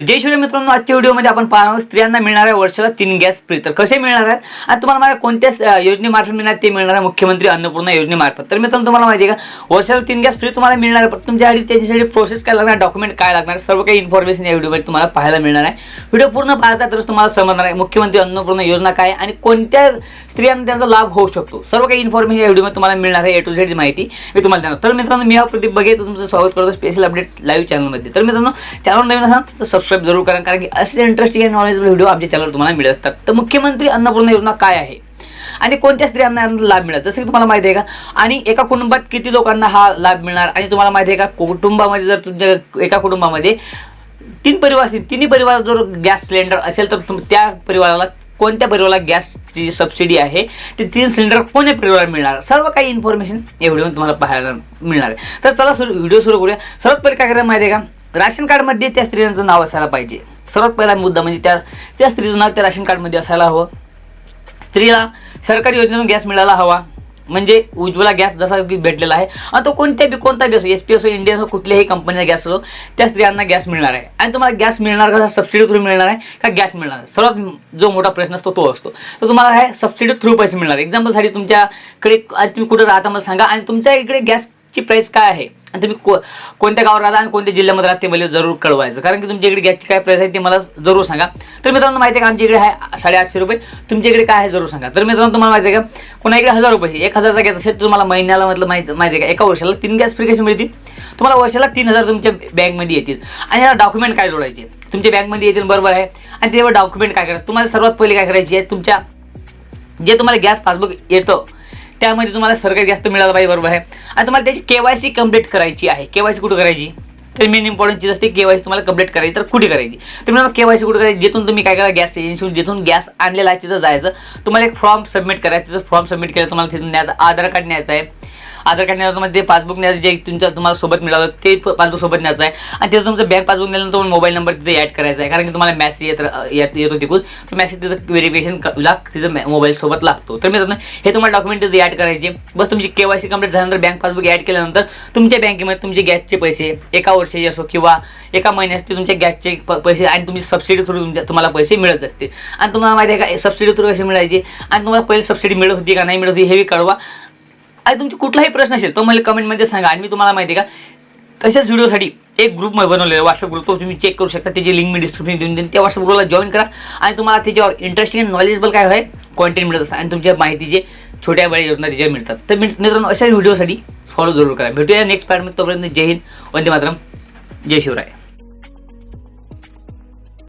जय शिवराय मित्रांनो आजच्या व्हिडिओमध्ये आपण पाहणार स्त्रियांना मिळणाऱ्या वर्षाला तीन गॅस फ्री. तर कसे मिळणार आहेत? आणि तुम्हाला माझ्या कोणत्या योजनेमार्फत मिळणार ते मिळणार आहे मुख्यमंत्री अन्नपूर्णा योजनेमार्फत. तर मित्रांनो तुम्हाला माहिती आहे का वर्षाला तीन गॅस फ्री तुम्हाला मिळणार आहे पण तुमच्यासाठी त्याच्यासाठी प्रोसेस काय लागणार डॉक्युमेंट काय लागणार सर्व काही इन्फॉर्मेशन या व्हिडिओमध्ये तुम्हाला पाहायला मिळणार आहे. व्हिडिओ पूर्ण पाहायचा तरच तुम्हाला समजणार आहे मुख्यमंत्री अन्नपूर्णा योजना काय आणि कोणत्या स्त्रियांना त्याचा लाभ होऊ शकतो. सर्व काही इन्फॉर्मेशन या व्हिडिओमध्ये तुम्हाला मिळणार आहे ए टू झेड माहिती मी तुम्हाला देणार. तर मित्रांनो मी हा प्रदीप बघे तुमचं स्वागत करतो स्पेशल अपडेट लाईव्ह चॅनलमध्ये तर मित्रांनो चॅनल नवीन असाल तर सबस्क्राईब जरूर करा कारण की असे इंटरेस्टिंग आणि नॉलेजेबल व्हिडिओ आमच्या चॅनलवर तुम्हाला मिळत असतात. तर मुख्यमंत्री अन्नपूर्णा योजना काय आहे? आणि कोणत्या स्त्रियांना लाभ मिळणार? जसं की तुम्हाला माहिती आहे का? आणि एका कुटुंबात किती लोकांना हा लाभ मिळणार? आणि तुम्हाला माहिती आहे का? कुटुंबामध्ये जर तुमच्या एका कुटुंबामध्ये तीन परिवार असतील तिन्ही परिवार जर गॅस सिलेंडर असेल तर तुम त्या परिवाराला कोणत्या परिवाराला गॅसची सबसिडी आहे? ते तीन सिलेंडर कोणत्या परिवाराला मिळणार? सर्व काही इन्फॉर्मेशन या व्हिडिओमध्ये तुम्हाला पाहायला मिळणार आहे. तर चला सुरू व्हिडिओ सुरू करूया. सर्वात पहिले काय करायला माहिती आहे का? राशन कार्डमध्ये त्या स्त्रियांचं नाव असायला पाहिजे. सर्वात पहिला मुद्दा म्हणजे त्या त्या स्त्रीचं नाव त्या राशन कार्डमध्ये असायला हवं. स्त्रीला सरकारी योजनेतून गॅस मिळायला हवा. म्हणजे उज्ज्वला गॅस जसा की भेटलेला आहे. आणि तो कोणत्या बी कोणता बी असो एस पी असो इंडियन असो कुठल्याही कंपनीचा गॅस असो त्या स्त्रियांना गॅस मिळणार आहे. आणि तुम्हाला गॅस मिळणार का सबसिडी थ्रू मिळणार आहे का गॅस मिळणार आहे? सर्वात जो मोठा प्रश्न असतो तो असतो. तर तुम्हाला हे सबसिडी थ्रू पैसे मिळणार एक्झाम्पलसाठी तुमच्याकडे तुम्ही कुठं राहता मला सांगा. आणि तुमच्या इकडे गॅसची प्राईस काय आहे? आणि तुम्ही को कोणत्या गावात राहता आणि कोणत्या जिल्ह्यामध्ये राहते मला जरूर कळवायचं. कारण की तुमच्या इकडे गॅसची काय प्राईस आहे ते मला जरूर सांगा. तर मित्रांनो माहिती आहे का आमच्या इकडे आहे साडेआठशे रुपये? तुमच्या इकडे काय आहे जरूर सांगा. तर मित्रांनो तुम्हाला माहिती आहे का? कोणा इकडे हजार रुपये एक हजारचा गॅस असेल तर तुम्हाला महिन्याला म्हटलं माहिती माहिती आहे का? एका वर्षाला तीन गॅस फ्री कशी मिळतील? तुम्हाला वर्षाला तीन हजार तुमच्या बँकमध्ये येतील. आणि याला डॉक्युमेंट काय जोडायचे? तुमच्या बँकमध्ये येतील बरोबर आहे. आणि त्यावर डॉक्युमेंट काय करायचं? तुम्हाला सर्वात पहिले काय करायची आहे? तुमच्या जे तुम्हाला गॅस पासबुक येतं त्यामध्ये तुम्हाला सरकारी गॅस तर मिळाला पाहिजे बरोबर आहे. आणि तुम्हाला त्याची के वाय सी कंप्लीट करायची आहे. के वाय सी कुठं करायची? तर मेन इम्पॉर्टंट चीज असते के वाय सी तुम्हाला कंप्लीट करायची. तर कुठे करायची? तर मित्रांनो के वाय सी कुठे करायची? जिथून तुम्ही काय करा गॅस एजन्सी जिथून गॅस आणलेला आहे तिथं जायचं. तुम्हाला एक फॉर्म सबमिट करायचं तिथं फॉर्म सबमिट केलं तुम्हाला तिथून न्यायचं आधार कार्ड न्यायचं आहे. आधार कार्ड नेल्यानंतर तुम्हाला ते पासबुक न्यायचं जे तुमच्या तुम्हाला सोबत मिळालं ते पासबुक सोबत न्यायचं आहे. आणि तिथं तुमचं बँक पासबुक नेल्यानंतर मोबाईल नंबर तिथे ॲड करायचा आहे. कारण की तुम्हाला मेसेज येत येत येतो तिकून तो मेसेज तिथं व्हेरिफिकेशन ला तिथं मोबाईल सोबत लागतो. तर मी हे तुम्हाला डॉक्युमेंट तिथे ॲड करायचे. बस तुमची के वाय सी कंप्लीट झाल्यानंतर बँक पासबुक ॲड केल्यानंतर तुमच्या बँकेमध्ये तुमचे गॅसचे पैसे एका वर्षाचे असो किंवा एका महिन्याचे तुमच्या गॅसचे पैसे आणि तुमची सबसिडी थ्रू तुमच्या तुम्हाला पैसे मिळत असते आणि तुम्हाला माहिती आहे का सबसिडी थ्रू कसे मिळायचे? आणि तुम्हाला पहिले सबसिडी मिळत होती का नाही मिळत होती हे बी कळवा. आणि तुमचे कुठलाही प्रश्न असेल तो मला कमेंटमध्ये सांगा. आणि मी तुम्हाला माहिती आहे का तशाच व्हिडिओसाठी एक ग्रुप बनवलेला व्हॉट्सअप ग्रुप तो तुम्ही चेक करू शकता. त्याची लिंक मी डिस्क्रिप्शन देऊन देईन. त्या व्हॉट्सअप ग्रुपला जॉईन करा. आणि तुम्हाला त्याच्यावर इंटरेस्टिंग आणि नॉलेजेबल काय आहे कॉन्टेंट मिळत असतात आणि तुमच्या माहितीचे छोट्या बड्या योजना त्याच्यावर मिळतात. तर मी मित्रांनो अशा व्हिडिओसाठी फॉलो जरूर करा. भेटूया नेक्स्ट पार्टमध्ये तोपर्यंत जय हिंद. वंदे मातरम. जय शिवराय.